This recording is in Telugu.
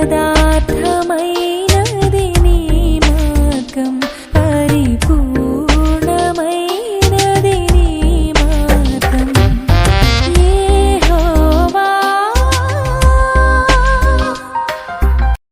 పదార్థమై